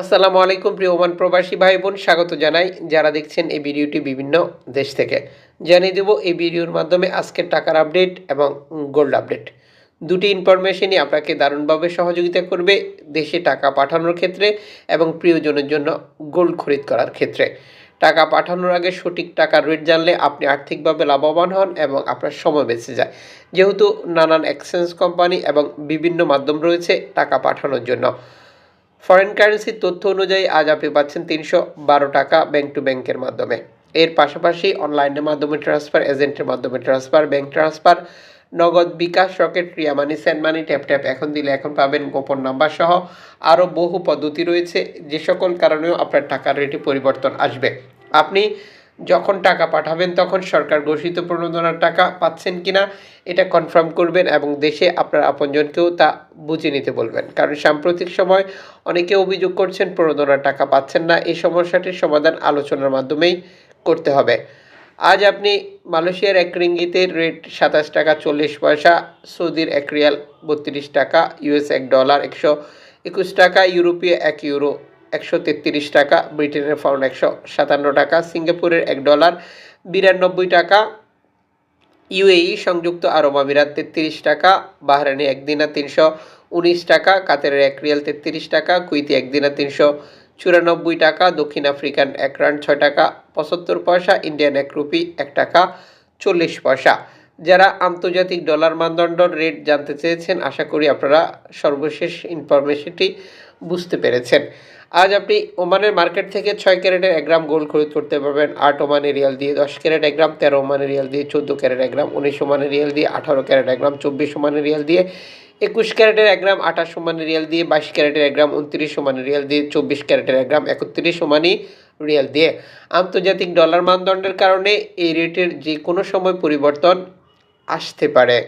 আসসালামু আলাইকুম প্রিয় ওমান প্রবাসী ভাই বোন স্বাগত জানাই। যারা দেখছেন এই ভিডিওটি বিভিন্ন দেশ থেকে। জানিয়ে দেব এই ভিডিওর মাধ্যমে আজকের টাকার আপডেট এবং গোল্ড আপডেট। দুটি ইনফরমেশনই আপনাকে দারুণভাবে সহযোগিতা করবে দেশে টাকা পাঠানোর ক্ষেত্রে এবং প্রিয়জনের জন্য গোল্ড খরিদ করার ক্ষেত্রে। টাকা পাঠানোর আগে সঠিক টাকার রেট জানলে আপনি আর্থিকভাবে লাভবান হন এবং আপনার সময় বেঁচে যায়। যেহেতু নানান এক্সচেঞ্জ কোম্পানি এবং বিভিন্ন মাধ্যম রয়েছে টাকা পাঠানোর জন্য। ফরেন কারেন্সির তথ্য অনুযায়ী আজ আপনি পাচ্ছেন তিনশো বারো টাকা ব্যাংক টু ব্যাংকের মাধ্যমে। এর পাশাপাশি অনলাইনের মাধ্যমে ট্রান্সফার এজেন্টের মাধ্যমে transfer bank transfer Nagad bKash Rocket Ria Money send money tap tap এখন দিলে এখন পাবেন গোপন নাম্বার সহ আরও বহু পদ্ধতি রয়েছে, যে সকল কারণেও আপনার টাকার রেটে পরিবর্তন আসবে। আপনি যখন টাকা পাঠাবেন তখন সরকার ঘোষিত প্রণোদনার টাকা পাচ্ছেন কিনা এটা কনফার্ম করবেন এবং দেশে আপনার আপনজনকেও তা বুঝে নিতে বলবেন। কারণ সাম্প্রতিক সময় অনেকে অভিযোগ করছেন প্রণোদনার টাকা পাচ্ছেন না। এই সমস্যাটির সমাধান আলোচনার মাধ্যমেই করতে হবে। আজ আপনি মালয়েশিয়ার এক রিঙ্গিতের রেট সাতাশ টাকা চল্লিশ পয়সা, সৌদির এক রিয়াল বত্রিশ টাকা, ইউএস এক ডলার একশো একুশ টাকা, ইউরোপীয় এক ইউরো একশো তেত্রিশ টাকা, ব্রিটেনের পাউন্ড একশো সাতান্ন টাকা, সিঙ্গাপুরের এক ডলার বিরানব্বই টাকা ইউএই সংযুক্ত আরব আমিরাত তেত্রিশ টাকা বাহরানি একদিনা তিনশো উনিশ টাকা, কাতারের এক রিয়াল তেত্রিশ টাকা কুইতি একদিনা তিনশো চুরানব্বই টাকা, দক্ষিণ আফ্রিকান এক রান ছয় টাকা, পঁচাত্তর পয়সা, ইন্ডিয়ান এক রুপি এক টাকা চল্লিশ পয়সা। যারা আন্তর্জাতিক ডলার মানদণ্ড রেট জানতে চেয়েছেন, আশা করি আপনারা সর্বশেষ ইনফরমেশনটি বুঝতে পেরেছেন। আজ আপনি ওমানের মার্কেট থেকে ছয় ক্যারেটের এক গ্রাম গোল্ড খরিদ করতে পারবেন। আট ওমানের রিয়াল দিয়ে দশ ক্যারেট, এক গ্রাম তেরো ওমানের রিয়াল দিয়ে চোদ্দ ক্যারেট, এক গ্রাম উনিশ ওমানের রিয়াল দিয়ে আঠারো ক্যারেট, এক গ্রাম চব্বিশ ওমানের রিয়াল দিয়ে একুশ ক্যারেটের, এক গ্রাম আঠাশ ওমানের রিয়াল দিয়ে বাইশ ক্যারেটের, এক গ্রাম উনত্রিশ ওমানের রিয়াল দিয়ে চব্বিশ ক্যারেটের, এক গ্রাম একত্রিশ ওমানি রিয়াল দিয়ে। আন্তর্জাতিক ডলার মানদণ্ডের কারণে এই রেটের যে কোনো সময় পরিবর্তন আসতে পারে।